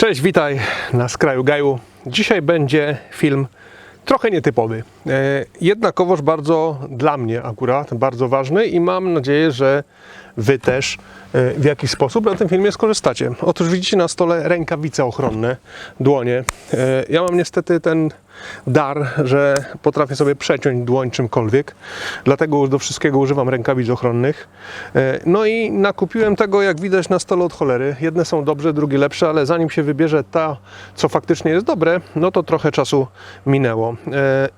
Cześć, witaj na skraju gaju. Dzisiaj będzie film trochę nietypowy. E, jednakowoż bardzo dla mnie akurat bardzo ważny i mam nadzieję, że Wy też e, w jakiś sposób na tym filmie skorzystacie. Otóż widzicie na stole rękawice ochronne, dłonie. E, Ja mam niestety ten dar, że potrafię sobie przeciąć dłoń czymkolwiek, dlatego do wszystkiego używam rękawic ochronnych. E, No i nakupiłem tego, jak widać, na stole od cholery. Jedne są dobrze, drugie lepsze, ale zanim się wybierze ta, co faktycznie jest dobre, no to trochę czasu minęło.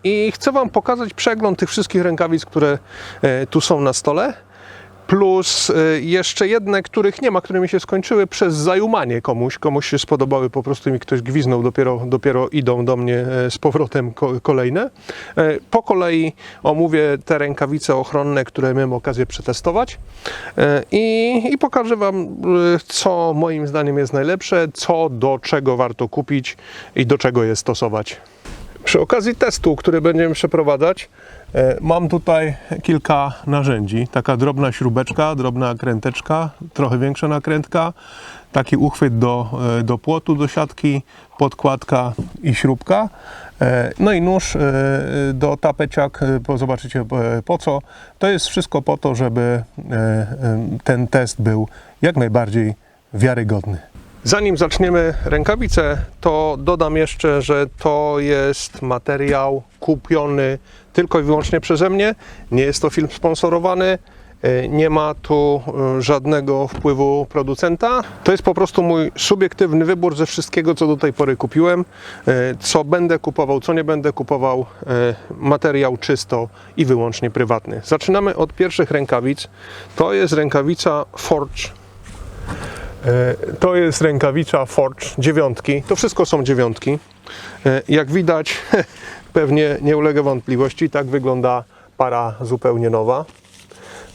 I chcę Wam pokazać przegląd tych wszystkich rękawic, które tu są na stole plus y, jeszcze jedne, których nie ma, które mi się skończyły przez zajumanie komuś. Komuś się spodobały, po prostu mi ktoś gwiznął, dopiero, dopiero idą do mnie e, z powrotem ko- kolejne. E, Po kolei omówię te rękawice ochronne, które miałem okazję przetestować E, i, i pokażę Wam, co moim zdaniem jest najlepsze, co do czego warto kupić i do czego je stosować. Przy okazji testu, który będziemy przeprowadzać, mam tutaj kilka narzędzi. Taka drobna śrubeczka, drobna nakręteczka, trochę większa nakrętka, taki uchwyt do, e, do płotu, do siatki, podkładka i śrubka. E, No i nóż e, do tapeciak, e, zobaczycie e, po co. To jest wszystko po to, żeby e, e, ten test był jak najbardziej wiarygodny. Zanim zaczniemy rękawice, to dodam jeszcze, że to jest materiał kupiony tylko i wyłącznie przeze mnie. Nie jest to film sponsorowany. e, Nie ma tu e, żadnego wpływu producenta. To jest po prostu mój subiektywny wybór ze wszystkiego, co do tej pory kupiłem. E, Co będę kupował, co nie będę kupował. Materiał czysto i wyłącznie prywatny. Zaczynamy od pierwszych rękawic. To jest rękawica Forge To jest rękawica Forge dziewiątki. To wszystko są dziewiątki. E, Jak widać, pewnie nie ulega wątpliwości, tak wygląda para zupełnie nowa.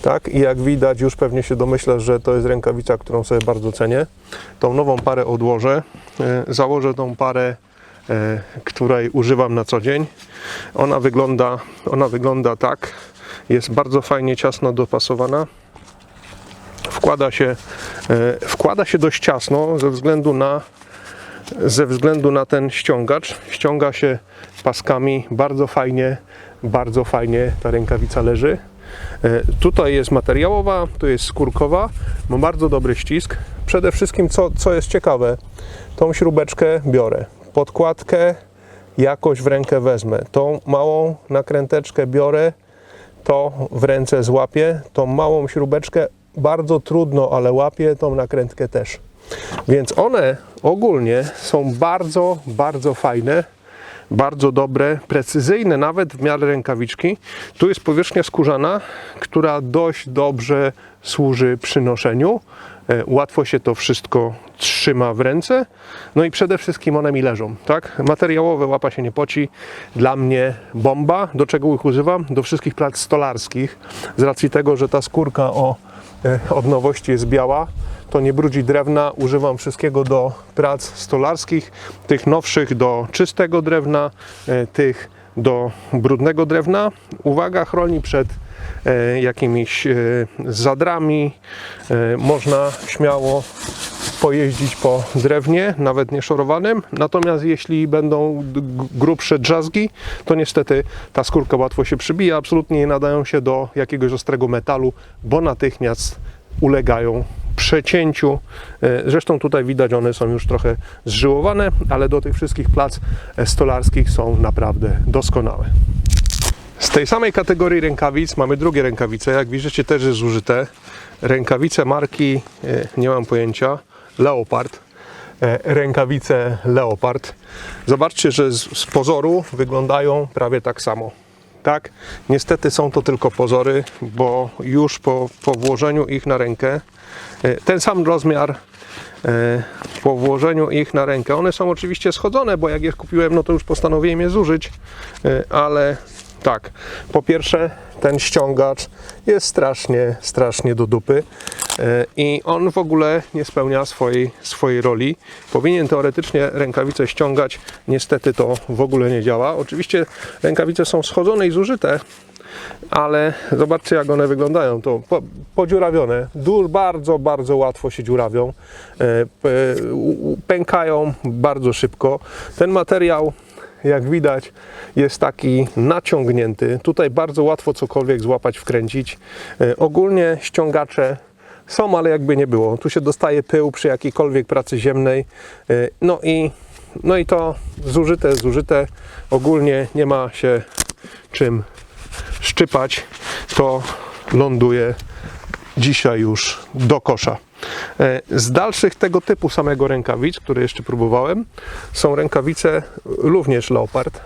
Tak, i jak widać, już pewnie się domyślasz, że to jest rękawica, którą sobie bardzo cenię. Tą nową parę odłożę. E, Założę tą parę, e, której używam na co dzień. Ona wygląda, ona wygląda tak. Jest bardzo fajnie ciasno dopasowana wkłada się, e, wkłada się dość ciasno ze względu na ze względu na ten ściągacz. Ściąga się paskami bardzo fajnie, bardzo fajnie ta rękawica leży. E, Tutaj jest materiałowa, tu jest skórkowa, ma bardzo dobry ścisk. Przede wszystkim, co, co jest ciekawe, tą śrubeczkę biorę, podkładkę jakoś w rękę wezmę, tą małą nakręteczkę biorę, to w ręce złapię, tą małą śrubeczkę bardzo trudno, ale łapię tą nakrętkę też. Więc one ogólnie są bardzo, bardzo fajne, bardzo dobre, precyzyjne nawet w miarę rękawiczki. Tu jest powierzchnia skórzana, która dość dobrze służy przy noszeniu. E, Łatwo się to wszystko trzyma w ręce. No i przede wszystkim one mi leżą, tak? Materiałowe łapa się nie poci. Dla mnie bomba. Do czego ich używam? Do wszystkich prac stolarskich. Z racji tego, że ta skórka o od nowości jest biała, to nie brudzi drewna. Używam wszystkiego do prac stolarskich, tych nowszych do czystego drewna, e, tych do brudnego drewna. Uwaga, chroni przed e, jakimiś e, zadrami. E, Można śmiało pojeździć po drewnie, nawet nieszorowanym. Natomiast jeśli będą grubsze drzazgi, to niestety ta skórka łatwo się przybija. Absolutnie nie nadają się do jakiegoś ostrego metalu, bo natychmiast ulegają przecięciu. E, Zresztą tutaj widać, one są już trochę zżyłowane, ale do tych wszystkich plac stolarskich są naprawdę doskonałe. Z tej samej kategorii rękawic mamy drugie rękawice. Jak widzicie, też jest zużyte. Rękawice marki, e, nie mam pojęcia, Leopard. E, Rękawice Leopard. Zobaczcie, że z, pozoru wyglądają prawie tak samo. Tak, niestety są to tylko pozory, bo już po, po włożeniu ich na rękę, e, ten sam rozmiar e, po włożeniu ich na rękę. One są oczywiście schodzone, bo jak je kupiłem, no to już postanowiłem je zużyć, ale tak, po pierwsze ten ściągacz jest strasznie, strasznie do dupy e, i on w ogóle nie spełnia swojej, swojej roli. Powinien teoretycznie rękawice ściągać, niestety to w ogóle nie działa. Oczywiście rękawice są schodzone i zużyte, ale zobaczcie jak one wyglądają. To po, podziurawione. Du, bardzo, bardzo łatwo się dziurawią. E, pękają bardzo szybko. Ten materiał jak widać, jest taki naciągnięty. Tutaj bardzo łatwo cokolwiek złapać, wkręcić. E, Ogólnie ściągacze są, ale jakby nie było. Tu się dostaje pył przy jakiejkolwiek pracy ziemnej. E, No i, no i to zużyte, zużyte. Ogólnie nie ma się czym szczypać. To ląduje dzisiaj już do kosza. E, Z dalszych tego typu samego rękawic, które jeszcze próbowałem, są rękawice również Leopard.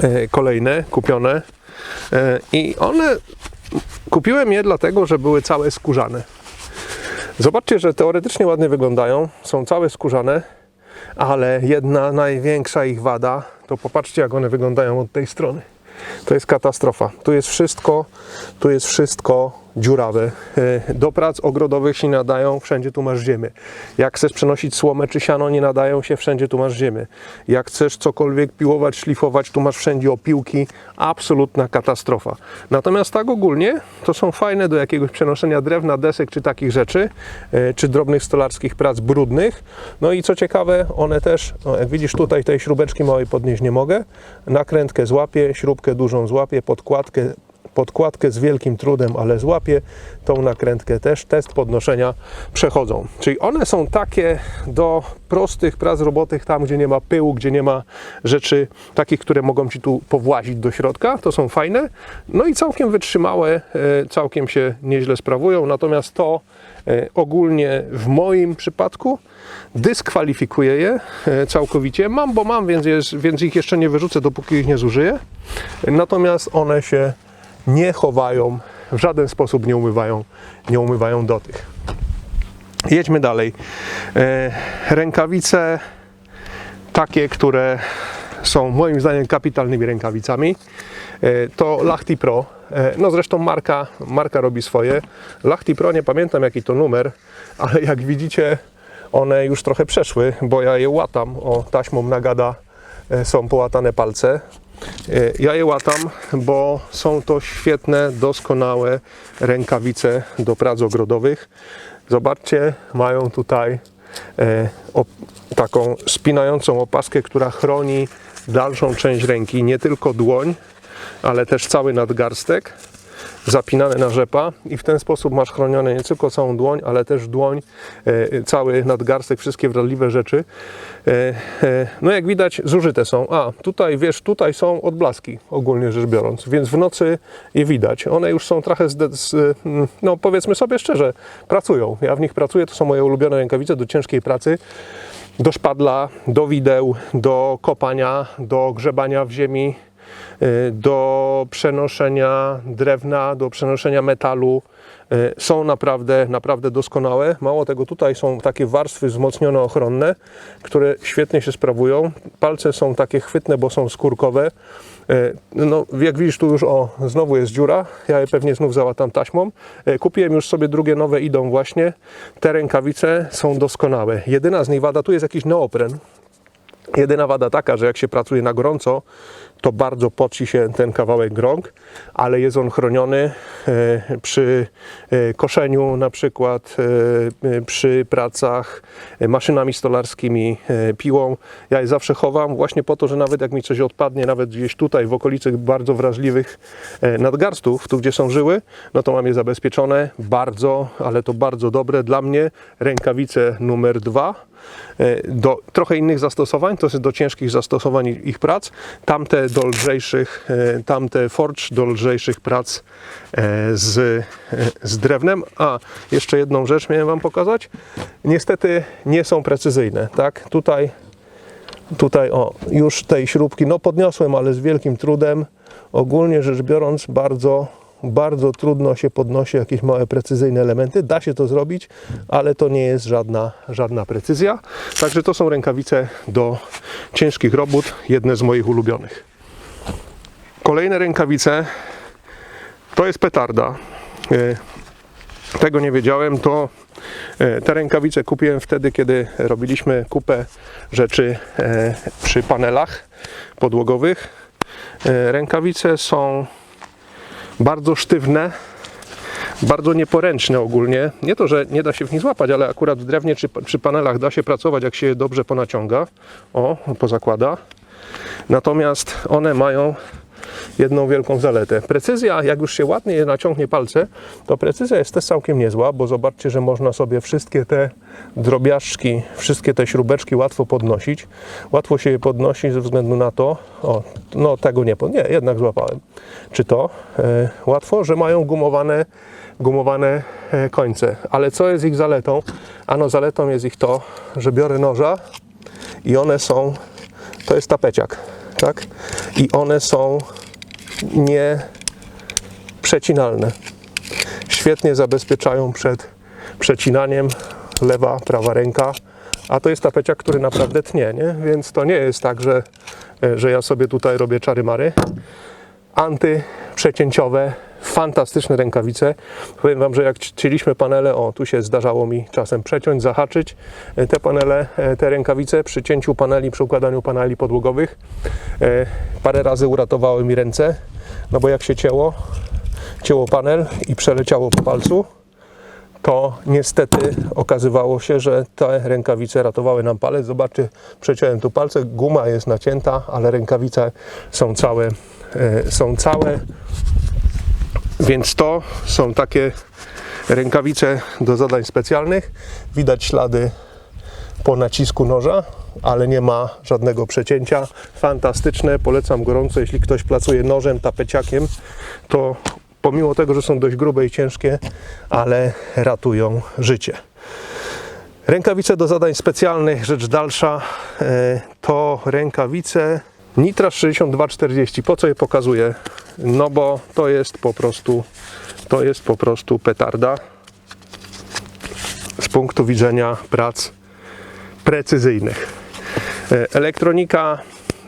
E, Kolejne, kupione. E, I one, kupiłem je dlatego, że były całe skórzane. Zobaczcie, że teoretycznie ładnie wyglądają, są całe skórzane, ale jedna największa ich wada, to popatrzcie jak one wyglądają od tej strony. To jest katastrofa. Tu jest wszystko, tu jest wszystko dziurawe. E, Do prac ogrodowych się nadają, wszędzie tu masz ziemię. Jak chcesz przenosić słomę czy siano, nie nadają się, wszędzie tu masz ziemię. Jak chcesz cokolwiek piłować, szlifować, tu masz wszędzie opiłki. Absolutna katastrofa. Natomiast tak ogólnie to są fajne do jakiegoś przenoszenia drewna, desek czy takich rzeczy, e, czy drobnych stolarskich prac brudnych. No i co ciekawe, one też, no jak widzisz tutaj tej śrubeczki małej podnieść nie mogę. Nakrętkę złapię, śrubkę dużą złapię, podkładkę podkładkę z wielkim trudem, ale złapię tą nakrętkę też. Test podnoszenia przechodzą. Czyli one są takie do prostych prac robotych, tam gdzie nie ma pyłu, gdzie nie ma rzeczy takich, które mogą Ci tu powłazić do środka. To są fajne. No i całkiem wytrzymałe, e, całkiem się nieźle sprawują. Natomiast to e, ogólnie w moim przypadku dyskwalifikuję je e, całkowicie. Mam, bo mam, więc, jest, więc ich jeszcze nie wyrzucę, dopóki ich nie zużyję. Natomiast one się nie chowają, w żaden sposób nie umywają, nie umywają do tych. Jedźmy dalej. E, rękawice takie, które są moim zdaniem kapitalnymi rękawicami. E, To Lachty Pro. E, No zresztą marka, marka robi swoje. Lachty Pro, nie pamiętam jaki to numer, ale jak widzicie one już trochę przeszły, bo ja je łatam. O, taśmą nagada są połatane palce. E, Ja je łatam, bo są to świetne, doskonałe rękawice do prac ogrodowych. Zobaczcie, mają tutaj e, taką spinającą opaskę, która chroni dalszą część ręki, nie tylko dłoń, ale też cały nadgarstek zapinane na rzepa i w ten sposób masz chronione nie tylko całą dłoń, ale też dłoń, e, cały nadgarstek, wszystkie wrażliwe rzeczy. E, e, no jak widać zużyte są. A, tutaj wiesz, tutaj są odblaski ogólnie rzecz biorąc, więc w nocy je widać. One już są trochę, z, mm, no powiedzmy sobie szczerze, pracują. Ja w nich pracuję, to są moje ulubione rękawice do ciężkiej pracy do szpadla, do wideł, do kopania, do grzebania w ziemi, do przenoszenia drewna, do przenoszenia metalu. Y, Są naprawdę, naprawdę doskonałe. Mało tego, tutaj są takie warstwy wzmocnione, ochronne, które świetnie się sprawują. Palce są takie chwytne, bo są skórkowe. Y, No, jak widzisz, tu już o, znowu jest dziura. Ja je pewnie znów załatam taśmą. Y, Kupiłem już sobie drugie nowe, idą właśnie. Te rękawice są doskonałe. Jedyna z nich wada, tu jest jakiś neopren. Jedyna wada taka, że jak się pracuje na gorąco, to bardzo poci się ten kawałek rąk, ale jest on chroniony e, przy e, koszeniu na przykład, e, przy pracach maszynami stolarskimi, piłą. Ja je zawsze chowam właśnie po to, że nawet jak mi coś odpadnie, nawet gdzieś tutaj w okolicy bardzo wrażliwych nadgarstów, tu gdzie są żyły, no to mam je zabezpieczone. Bardzo, ale to bardzo dobre dla mnie. Rękawice numer dwa do trochę innych zastosowań, to jest do ciężkich zastosowań ich prac, tamte do lżejszych, e, tamte forge do lżejszych prac e, z, e, z drewnem. A, jeszcze jedną rzecz miałem Wam pokazać. Niestety nie są precyzyjne, tak? Tutaj, tutaj o, już tej śrubki, no podniosłem, ale z wielkim trudem. Ogólnie rzecz biorąc, bardzo bardzo trudno się podnosi jakieś małe precyzyjne elementy. Da się to zrobić, ale to nie jest żadna, żadna precyzja. Także to są rękawice do ciężkich robót, jedne z moich ulubionych. Kolejne rękawice to jest petarda. E, Tego nie wiedziałem, to e, te rękawice kupiłem wtedy, kiedy robiliśmy kupę rzeczy e, przy panelach podłogowych. Rękawice są bardzo sztywne, bardzo nieporęczne ogólnie. Nie to, że nie da się w nich złapać, ale akurat w drewnie czy przy panelach da się pracować, jak się je dobrze ponaciąga. O, pozakłada. Natomiast one mają jedną wielką zaletę. Precyzja, jak już się ładnie naciągnie palce, to precyzja jest też całkiem niezła, bo zobaczcie, że można sobie wszystkie te drobiażdżki, wszystkie te śrubeczki łatwo podnosić. Łatwo się je podnosi ze względu na to, o, no tego nie, nie, jednak złapałem. Czy to e, łatwo, że mają gumowane, gumowane e, końce. Ale co jest ich zaletą? Ano zaletą jest ich to, że biorę noża i one są, to jest tapeciak, tak? I one są nie przecinalne. Świetnie zabezpieczają przed przecinaniem lewa, prawa ręka, a to jest tapeciak, który naprawdę tnie, nie? Więc to nie jest tak, że, że ja sobie tutaj robię czary-mary. Antyprzecięciowe, fantastyczne rękawice. Powiem Wam, że jak cięliśmy panele, o tu się zdarzało mi czasem przeciąć, zahaczyć e, te panele, e, te rękawice przy cięciu paneli, przy układaniu paneli podłogowych. E, Parę razy uratowały mi ręce, no bo jak się cięło, cięło panel i przeleciało po palcu, to niestety okazywało się, że te rękawice ratowały nam palec. Zobaczcie, przeciąłem tu palce, guma jest nacięta, ale rękawice są całe, są całe. Więc to są takie rękawice do zadań specjalnych. Widać ślady po nacisku noża, ale nie ma żadnego przecięcia. Fantastyczne, polecam gorąco. Jeśli ktoś pracuje nożem, tapeciakiem, to pomimo tego, że są dość grube i ciężkie, ale ratują życie. Rękawice do zadań specjalnych, rzecz dalsza, e, to rękawice Nitras 6240. Po co je pokazuję? No bo to jest po prostu, to jest po prostu petarda z punktu widzenia prac precyzyjnych. E, Elektronika,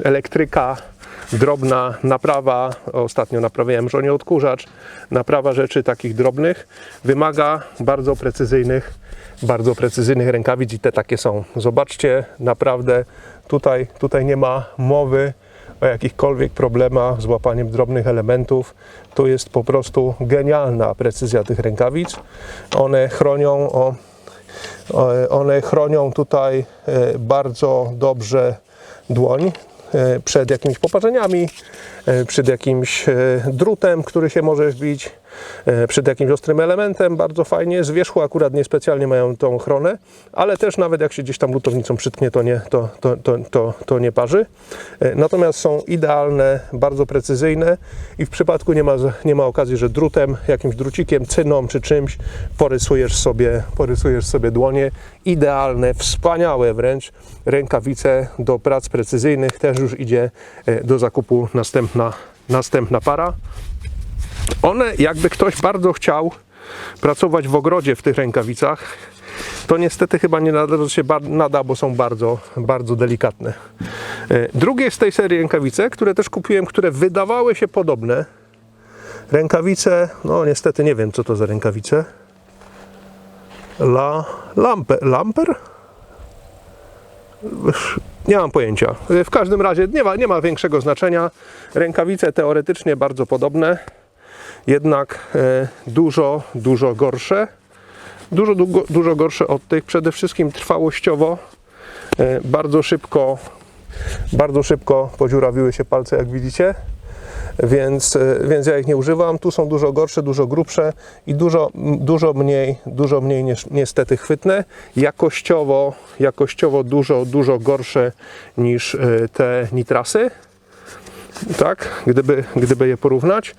elektryka, drobna naprawa, ostatnio naprawiałem żonie odkurzacz, naprawa rzeczy takich drobnych wymaga bardzo precyzyjnych, bardzo precyzyjnych rękawic i te takie są. Zobaczcie, naprawdę tutaj, tutaj nie ma mowy o jakichkolwiek problemach z łapaniem drobnych elementów. Tu jest po prostu genialna precyzja tych rękawic. One chronią o one chronią tutaj e, bardzo dobrze dłoń e, przed jakimiś poparzeniami, e, przed jakimś drutem, który się może wbić, przed jakimś ostrym elementem. Bardzo fajnie. Z wierzchu akurat niespecjalnie mają tą ochronę, ale też nawet jak się gdzieś tam lutownicą przytknie, to nie, to, to, to, to, to nie parzy. E, Natomiast są idealne, bardzo precyzyjne i w przypadku nie ma, nie ma okazji, że drutem, jakimś drucikiem, cyną czy czymś porysujesz sobie, porysujesz sobie dłonie. Idealne, wspaniałe wręcz rękawice do prac precyzyjnych. Też już idzie e, do zakupu następna, następna para. One, jakby ktoś bardzo chciał pracować w ogrodzie w tych rękawicach, to niestety chyba nie nada, się nada, bo są bardzo, bardzo delikatne. E, Drugie z tej serii rękawice, które też kupiłem, które wydawały się podobne. Rękawice, no niestety nie wiem co to za rękawice. La, lampe, lamper? Nie mam pojęcia. W każdym razie nie ma, nie ma większego znaczenia. Rękawice teoretycznie bardzo podobne, jednak e, dużo, dużo gorsze. Dużo, dużo gorsze od tych. Przede wszystkim trwałościowo e, bardzo szybko, bardzo szybko podziurawiły się palce, jak widzicie. Więc, e, więc ja ich nie używam. Tu są dużo gorsze, dużo grubsze i dużo, dużo mniej, dużo mniej niestety chwytne. Jakościowo, jakościowo dużo, dużo gorsze niż te nitrasy. Tak, gdyby, gdyby je porównać,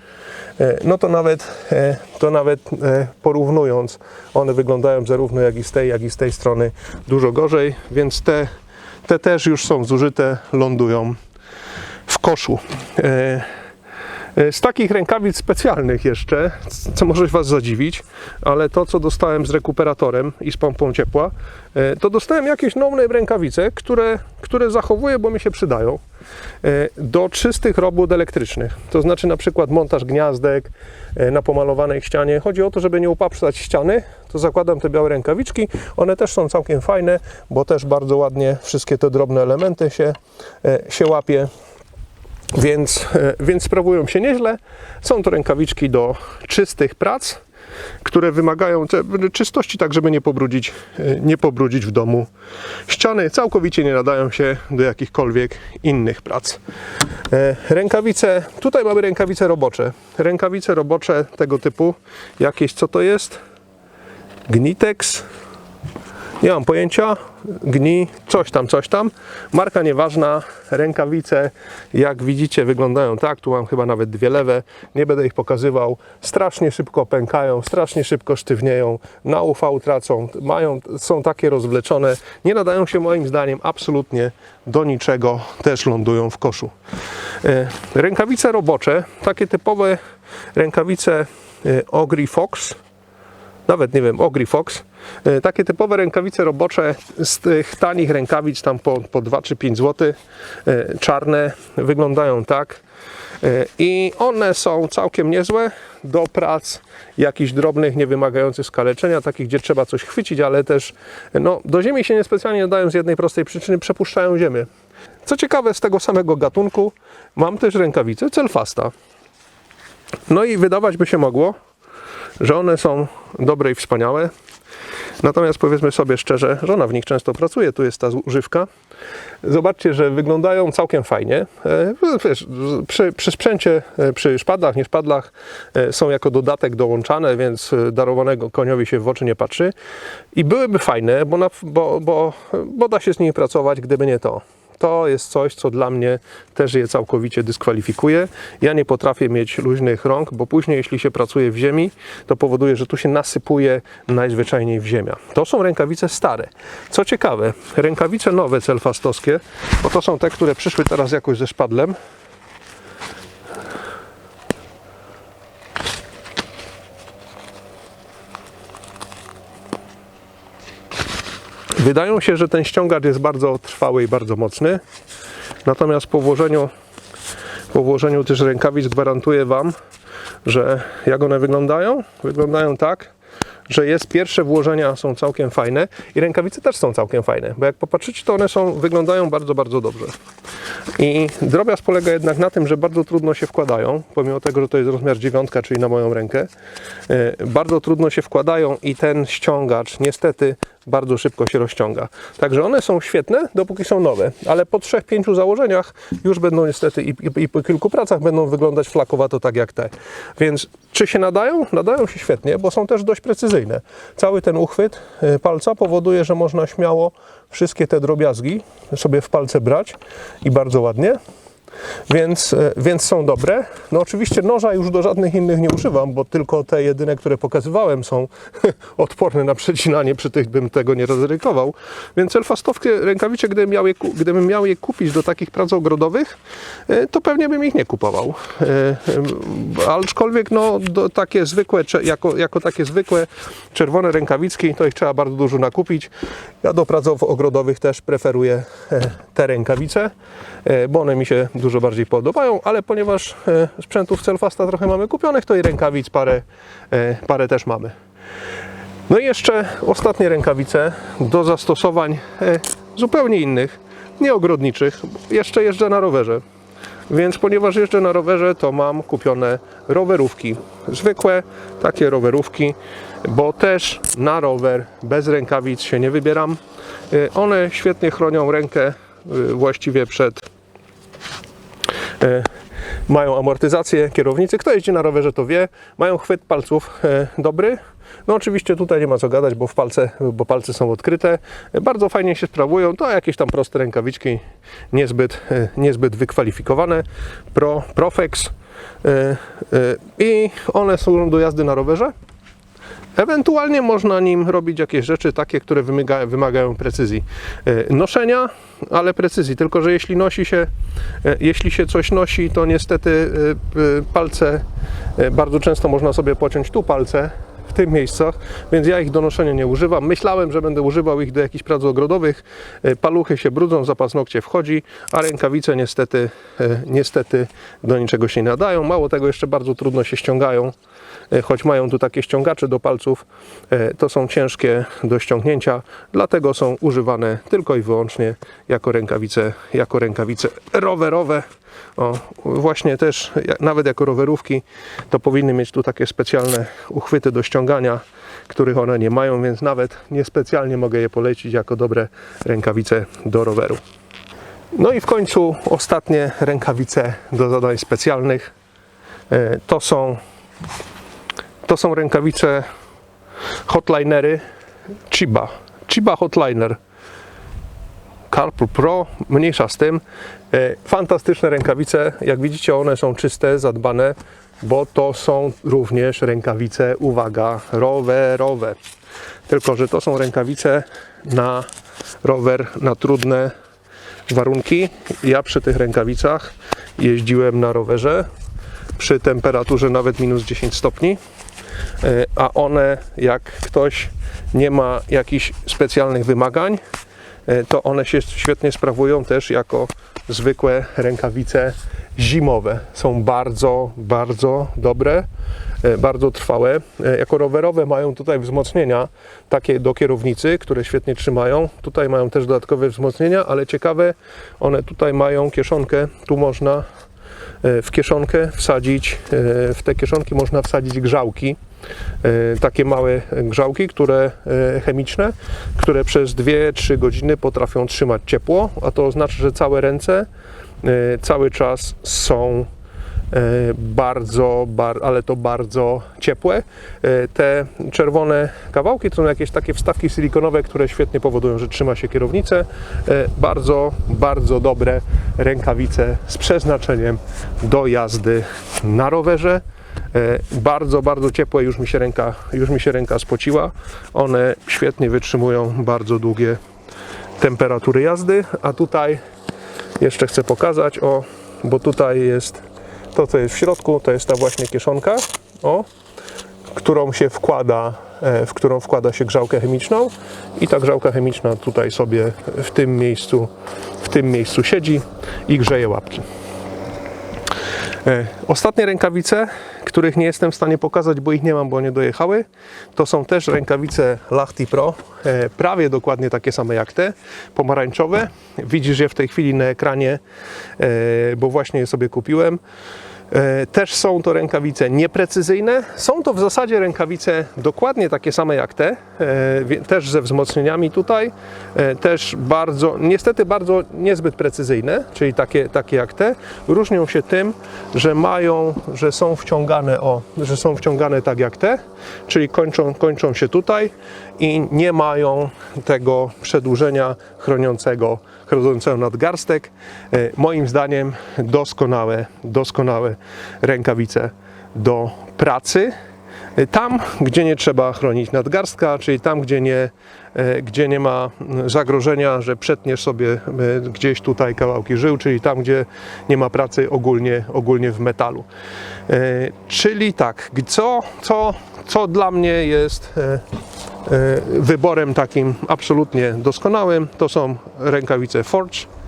e, no to nawet, e, to nawet e, porównując, one wyglądają zarówno jak i z tej, jak i z tej strony dużo gorzej, więc te, te też już są zużyte, lądują w koszu. E, Z takich rękawic specjalnych jeszcze, co może Was zadziwić, ale to co dostałem z rekuperatorem i z pompą ciepła, e, to dostałem jakieś no rękawice, które, które zachowuję, bo mi się przydają, e, do czystych robót elektrycznych. To znaczy na przykład montaż gniazdek na pomalowanej ścianie. Chodzi o to, żeby nie upaprzać ściany, to zakładam te białe rękawiczki. One też są całkiem fajne, bo też bardzo ładnie wszystkie te drobne elementy się, się łapie. Więc, e, więc sprawują się nieźle. Są to rękawiczki do czystych prac, które wymagają czystości, tak żeby nie pobrudzić, e, nie pobrudzić w domu ściany. Całkowicie nie nadają się do jakichkolwiek innych prac. E, Rękawice, tutaj mamy rękawice robocze. Rękawice robocze tego typu, jakieś co to jest? Gnitex, nie mam pojęcia. Gni, coś tam, coś tam. Marka nieważna. Rękawice, jak widzicie, wyglądają tak. Tu mam chyba nawet dwie lewe. Nie będę ich pokazywał. Strasznie szybko pękają, strasznie szybko sztywnieją. Na UV tracą. Mają, są takie rozwleczone. Nie nadają się moim zdaniem absolutnie do niczego. Też lądują w koszu. E, Rękawice robocze, takie typowe rękawice e, Ogri Fox nawet nie wiem, Ogri Fox. E, Takie typowe rękawice robocze z tych tanich rękawic, tam po, po 2 czy 5 zł, e, czarne, wyglądają tak. E, I one są całkiem niezłe do prac jakichś drobnych, nie wymagających skaleczenia, takich, gdzie trzeba coś chwycić, ale też no, do ziemi się niespecjalnie nadają z jednej prostej przyczyny, przepuszczają ziemię. Co ciekawe, z tego samego gatunku mam też rękawice Celfasta. No i wydawać by się mogło, że one są dobre i wspaniałe. Natomiast powiedzmy sobie szczerze, żona w nich często pracuje, tu jest ta używka. Zobaczcie, że wyglądają całkiem fajnie. E, Wiesz, przy, przy sprzęcie, e, przy szpadlach, nie szpadlach e, są jako dodatek dołączane, więc darowanego koniowi się w oczy nie patrzy. I byłyby fajne, bo, na, bo, bo, bo da się z nimi pracować, gdyby nie to to jest coś, co dla mnie też je całkowicie dyskwalifikuje. Ja nie potrafię mieć luźnych rąk, bo później, jeśli się pracuje w ziemi, to powoduje, że tu się nasypuje najzwyczajniej w ziemia. To są rękawice stare. Co ciekawe, rękawice nowe celfastowskie, bo to są te, które przyszły teraz jakoś ze szpadlem. Wydają się, że ten ściągacz jest bardzo trwały i bardzo mocny. Natomiast po włożeniu, po włożeniu też rękawic gwarantuję Wam, że jak one wyglądają? Wyglądają tak, że jest pierwsze włożenia są całkiem fajne i rękawice też są całkiem fajne, bo jak popatrzycie, to one są, wyglądają bardzo, bardzo dobrze. I drobiazg polega jednak na tym, że bardzo trudno się wkładają, pomimo tego, że to jest rozmiar dziewiątka, czyli na moją rękę. e, Bardzo trudno się wkładają i ten ściągacz niestety bardzo szybko się rozciąga. Także one są świetne, dopóki są nowe, ale po 3-5 założeniach już będą niestety i, i, i po kilku pracach będą wyglądać flakowato tak jak te. Więc czy się nadają? Nadają się świetnie, bo są też dość precyzyjne. Cały ten uchwyt e, palca powoduje, że można śmiało wszystkie te drobiazgi sobie w palce brać i bardzo ładnie. Więc, e, więc są dobre. No oczywiście noża już do żadnych innych nie używam, bo tylko te jedyne, które pokazywałem są odporne na przecinanie, przy tych bym tego nie rozrykował. Więc elfastowskie rękawice, gdybym miał, je, gdybym miał je kupić do takich prac ogrodowych, e, to pewnie bym ich nie kupował. E, Aczkolwiek no, do, takie zwykłe, jako, jako takie zwykłe czerwone rękawicki, to ich trzeba bardzo dużo nakupić. Ja do prac ogrodowych też preferuję te rękawice, bo one mi się dużo bardziej podobają, ale ponieważ e, sprzętów Celfasta trochę mamy kupionych, to i rękawic parę, e, parę też mamy. No i jeszcze ostatnie rękawice do zastosowań e, zupełnie innych, nieogrodniczych. Jeszcze jeżdżę na rowerze. Więc ponieważ jeżdżę na rowerze, to mam kupione rowerówki. Zwykłe takie rowerówki, bo też na rower bez rękawic się nie wybieram. One świetnie chronią rękę właściwie przed mają amortyzację kierownicy. Kto jeździ na rowerze, to wie. Mają chwyt palców e, dobry. No oczywiście tutaj nie ma co gadać, bo, w palce, bo palce są odkryte. E, Bardzo fajnie się sprawują. To jakieś tam proste rękawiczki, niezbyt, e, niezbyt wykwalifikowane. Pro, Profex. E, e, I one są do jazdy na rowerze. Ewentualnie można nim robić jakieś rzeczy takie, które wymaga, wymagają precyzji e, noszenia, ale precyzji. Tylko, że jeśli nosi się, e, jeśli się coś nosi, to niestety e, palce, bardzo często można sobie pociąć tu palce w tych miejscach, więc ja ich do noszenia nie używam. Myślałem, że będę używał ich do jakichś prac ogrodowych. Paluchy się brudzą, za paznokcie wchodzi, a rękawice niestety, niestety do niczego się nie nadają. Mało tego, jeszcze bardzo trudno się ściągają choć mają tu takie ściągacze do palców, e, to są ciężkie do ściągnięcia, dlatego są używane tylko i wyłącznie jako rękawice, jako rękawice rowerowe. O, właśnie też, nawet jako rowerówki, to powinny mieć tu takie specjalne uchwyty do ściągania, których one nie mają, więc nawet niespecjalnie mogę je polecić jako dobre rękawice do roweru. No i w końcu ostatnie rękawice do zadań specjalnych. E, To są, to są rękawice hotlinery Chiba. Chiba Hotliner. Carpool Pro, mniejsza z tym. E, Fantastyczne rękawice. Jak widzicie, one są czyste, zadbane, bo to są również rękawice, uwaga, rowerowe. Tylko, że to są rękawice na rower, na trudne warunki. Ja przy tych rękawicach jeździłem na rowerze przy temperaturze nawet minus 10 stopni, a one, jak ktoś nie ma jakichś specjalnych wymagań, e, to one się świetnie sprawują też jako zwykłe rękawice zimowe. Są bardzo, bardzo dobre, e, bardzo trwałe. E, Jako rowerowe mają tutaj wzmocnienia takie do kierownicy, które świetnie trzymają. Tutaj mają też dodatkowe wzmocnienia, ale ciekawe, one tutaj mają kieszonkę, tu można e, w kieszonkę wsadzić, e, w te kieszonki można wsadzić grzałki, e, takie małe grzałki, które e, chemiczne, które przez 2-3 godziny potrafią trzymać ciepło, a to oznacza, że całe ręce e, cały czas są e, bardzo, bar, ale to bardzo ciepłe. E, Te czerwone kawałki to są jakieś takie wstawki silikonowe, które świetnie powodują, że trzyma się kierownicę. E, Bardzo, bardzo dobre rękawice z przeznaczeniem do jazdy na rowerze. E, Bardzo, bardzo ciepłe, już mi się ręka, już mi się ręka spociła. One świetnie wytrzymują bardzo długie temperatury jazdy, a tutaj jeszcze chcę pokazać, o, bo tutaj jest to, co jest w środku, to jest ta właśnie kieszonka, o, którą się wkłada, e, w którą wkłada się grzałkę chemiczną i ta grzałka chemiczna tutaj sobie w tym miejscu, w tym miejscu siedzi i grzeje łapki. E, Ostatnie rękawice, których nie jestem w stanie pokazać, bo ich nie mam, bo nie dojechały, to są też rękawice Lachty Pro, e, prawie dokładnie takie same jak te, pomarańczowe. Widzisz je w tej chwili na ekranie, e, bo właśnie je sobie kupiłem. E, Też są to rękawice nieprecyzyjne. Są to w zasadzie rękawice dokładnie takie same jak te, e, też ze wzmocnieniami tutaj. E, Też bardzo, niestety bardzo niezbyt precyzyjne, czyli takie, takie jak te. Różnią się tym, że mają, że są wciągane, o, że są wciągane tak jak te, czyli kończą, kończą się tutaj i nie mają tego przedłużenia chroniącego, chroniącego nadgarstek. E, Moim zdaniem doskonałe, doskonałe rękawice do pracy. E, Tam, gdzie nie trzeba chronić nadgarstka, czyli tam, gdzie nie, gdzie nie ma zagrożenia, że przetniesz sobie e, gdzieś tutaj kawałki żył, czyli tam, gdzie nie ma pracy ogólnie, ogólnie w metalu. E, Czyli tak, co, co, co dla mnie jest e, e, wyborem takim absolutnie doskonałym, to są rękawice Forge e,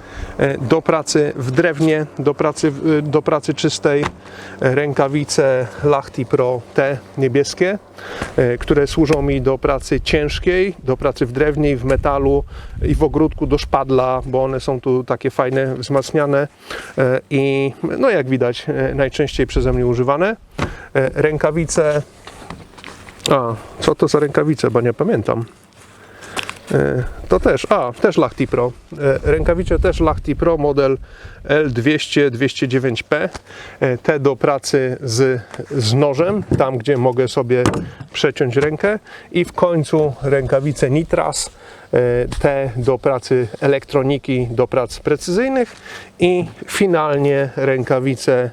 do pracy w drewnie, do pracy, w- do pracy czystej, e, rękawice Lachty Pro te niebieskie, e, które służą mi do pracy ciężkiej, do pracy w drewnie i w metalu i w ogródku do szpadla, bo one są tu takie fajne, wzmacniane e, i no jak widać e, najczęściej przeze mnie używane. E, Rękawice a, co to za rękawice, bo nie pamiętam. E, To też, a, też Lachty Pro. E, Rękawice też Lachty Pro, model L200-209P. E, Te do pracy z, z nożem, tam gdzie mogę sobie przeciąć rękę. I w końcu rękawice Nitras, te do pracy elektroniki, do prac precyzyjnych. I finalnie rękawice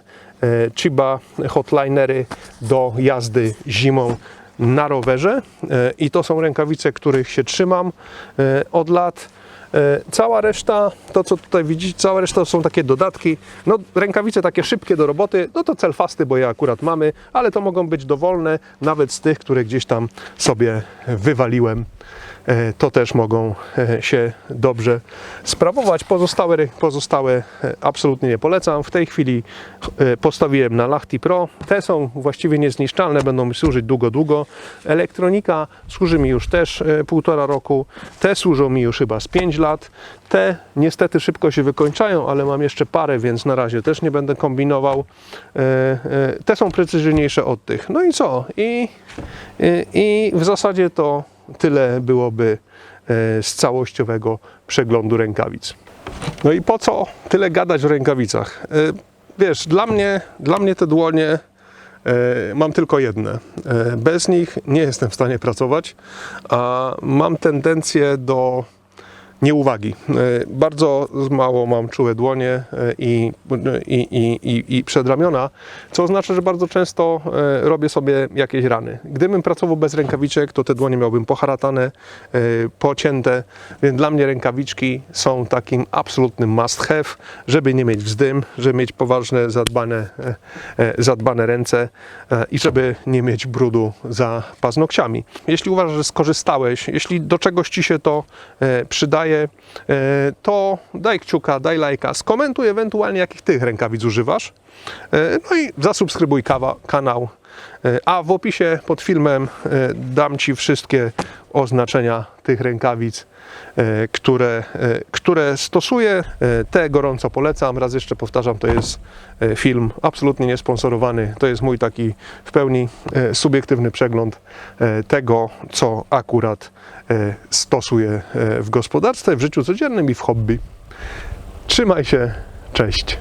Chiba Hotlinery do jazdy zimą na rowerze E, i to są rękawice, których się trzymam e, od lat. E, Cała reszta, to co tutaj widzicie, cała reszta są takie dodatki. No, rękawice takie szybkie do roboty, no to celfasty, bo je akurat mamy, ale to mogą być dowolne, nawet z tych, które gdzieś tam sobie wywaliłem to też mogą e, się dobrze sprawować. Pozostałe, pozostałe e, absolutnie nie polecam. W tej chwili e, postawiłem na Lachti Pro. Te są właściwie niezniszczalne, będą mi służyć długo, długo. Elektronika służy mi już też e, półtora roku. Te służą mi już chyba z 5 lat. Te niestety szybko się wykończają, ale mam jeszcze parę, więc na razie też nie będę kombinował. E, e, Te są precyzyjniejsze od tych. No i co? I, i, i w zasadzie to tyle byłoby e, z całościowego przeglądu rękawic. No i po co tyle gadać o rękawicach? E, Wiesz, dla mnie, dla mnie te dłonie e, mam tylko jedne. Bez nich nie jestem w stanie pracować, a mam tendencję do nieuwagi. E, Bardzo mało mam czułe dłonie e, i, i, i, i, przedramiona, co oznacza, że bardzo często e, robię sobie jakieś rany. Gdybym pracował bez rękawiczek, to te dłonie miałbym poharatane, pocięte, więc dla mnie rękawiczki są takim absolutnym must have, żeby nie mieć wzdym, żeby mieć poważne, zadbane, zadbane ręce i żeby nie mieć brudu za paznokciami. Jeśli uważasz, że skorzystałeś, jeśli do czegoś Ci się to przydaje, e, to daj kciuka, daj lajka, skomentuj ewentualnie, jakich tych rękawic używasz. E, No i zasubskrybuj kawa, kanał. E, A w opisie pod filmem dam Ci wszystkie oznaczenia tych rękawic, które, e, które stosuję. E, Te gorąco polecam. Raz jeszcze powtarzam, to jest e, film absolutnie niesponsorowany. To jest mój taki w pełni e, subiektywny przegląd e, tego, co akurat e, stosuję e, w gospodarstwie, w życiu codziennym i w hobby. Trzymaj się, cześć.